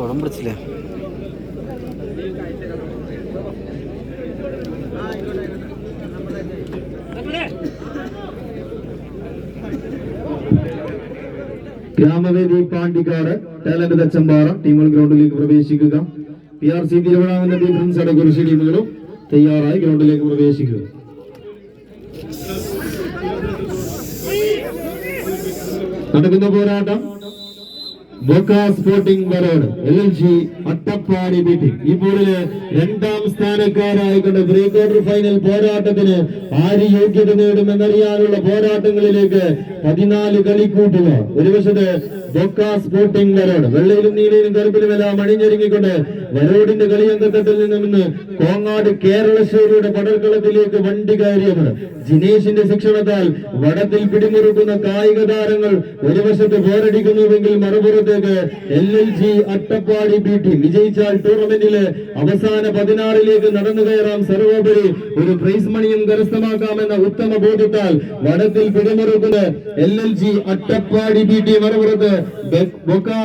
പടം പിടിച്ചില്ലേ? ഗ്രാമവേദി പാണ്ടിക്കാട് ടാലന്റ് തച്ചമ്പാറ ടീമുകൾ ഗ്രൗണ്ടിലേക്ക് പ്രവേശിക്കുക. പി ആർ സി തിരുവണ്ണാമന്റെ ഡിഫൻസ് അടക്കുറിശി ടീമുകളും തയ്യാറായി ഗ്രൗണ്ടിലേക്ക് പ്രവേശിക്കുക. നടക്കുന്ന പോരാട്ടം bouquet sporting Varode L L G Attappadi beating ഈ പോളിൽ രണ്ടാം സ്ഥാനക്കാരായിക്കൊണ്ട് പ്രീ ക്വാർട്ടർ ഫൈനൽ പോരാട്ടത്തിന് ആര് യോഗ്യത നേടുമെന്നറിയാനുള്ള പോരാട്ടങ്ങളിലേക്ക് പതിനാല് കളിക്കൂട്ടുക ഒരു വശത്ത് ബൊക്ക സ്പോർട്ടിംഗ് വരോട് വെള്ളയിലും നീലയിലും കറുപ്പിലുമെല്ലാം അണിഞ്ഞൊരുങ്ങിക്കൊണ്ട് വരോടിന്റെ കളിയങ്കത്തട്ടിൽ നിന്നും ഇന്ന് കോങ്ങാട് കേരളശ്ശേരിയുടെ പടൽക്കളത്തിലേക്ക് വണ്ടി കയറിയവർ. ജിനേഷിന്റെ ശിക്ഷണത്താൽ വടത്തിൽ പിടിമുറുക്കുന്ന കായിക താരങ്ങൾ ഒരു വശത്ത് പോരടിക്കുന്നുവെങ്കിൽ മറുപുറത്തേക്ക് L L G Attappadi B team വിജയിച്ചാൽ ടൂർണമെന്റിലെ അവസാന പതിനാറിലേക്ക് നടന്നു കയറാം സർവോപരി. ഒരു പ്രൈസ് മണിയും കരസ്ഥമാക്കാമെന്ന ഉത്തമ ബോധ്യത്താൽ വടത്തിൽ പിടിമുറുക്കുന്ന L L G Attappadi P T മറുപുറത്ത്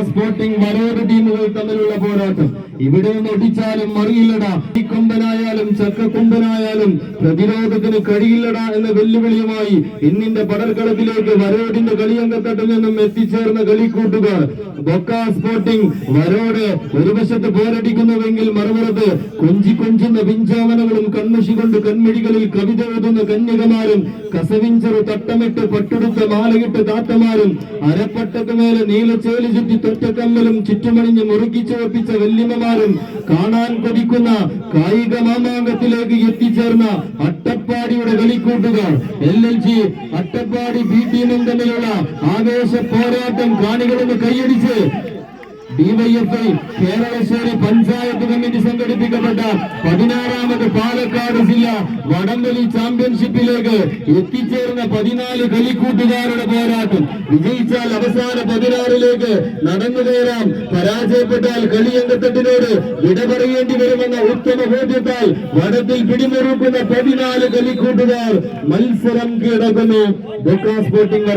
sporting Marode ടീമുകൾ തമ്മിലുള്ള പോരാട്ടം. ഇവിടെ ഒടിച്ചാലും മറിയില്ലടാ. ഈ കൊമ്പനായാലും ചക്കക്കൊമ്പനായാലും പ്രതിരോധത്തിന് കഴിയില്ലടാ എന്ന വെല്ലുവിളിയുമായി ഇന്നിന്റെ പടർക്കളത്തിലേക്ക് വരോടിന്റെ കളിയങ്കത്തട്ടിൽ നിന്നും എത്തിച്ചേർന്ന കളിക്കൂട്ടുകാർ ബൊക്ക സ്പോർട്ടിംഗ് വരോട് ഒരു വശത്ത് പോരടിക്കുന്നുവെങ്കിൽ മറുപുറത്ത് കൊഞ്ചി കൊഞ്ചുന്ന പിഞ്ചാമനകളും കണ്ണുഷി കൊണ്ട് കൺമിഴികളിൽ കവിത എഴുതുന്ന കന്യകമാരും കസവിഞ്ചറു തട്ടമിട്ട് പട്ടുടുത്ത മാലയിട്ട് താത്തമാരും അരപ്പട്ടക്ക് മേലെ നീലച്ചേലി ചുറ്റി തൊറ്റക്കമ്മലും ചുറ്റുമണിഞ്ഞ് മുറുക്കി ചുവപ്പിച്ച വല്യമ്മമാരും കാണാൻ കൊതിക്കുന്ന കായിക മാമാങ്കത്തിലേക്ക് എത്തിച്ചേർന്ന അട്ടപ്പാടിയുടെ കളിക്കൂട്ടുകാർ L L G Attappadi B ടീമും തമ്മിലുള്ള ആവേശ പോരാട്ടം കാണികളൊന്ന് കൈയടിച്ച് ഡിവൈഎഫ്ഐ കേരളശ്ശേരി പഞ്ചായത്ത് കമ്മിറ്റി സംഘടിപ്പിക്കപ്പെട്ട പതിനാറാമത് പാലക്കാട് ജില്ല വടംവലി ചാമ്പ്യൻഷിപ്പിലേക്ക് എത്തിച്ചേർന്ന പതിനാല് കളിക്കൂട്ടുകാരുടെ പോരാട്ടം. വിജയിച്ചാൽ അവസാന പതിനാറിലേക്ക് നടന്നു കയറാം പരാജയപ്പെട്ടാൽ കളിയങ്കത്തട്ടിനോട് വിട പറയേണ്ടി വരുമെന്ന ഉത്തമ ബോധ്യത്താൽ വടത്തിൽ പിടിമുറുക്കുന്ന പതിനാല് കളിക്കൂട്ടുകാർ മത്സരം കിടക്കുന്നു സ്പോർട്ടിംഗ്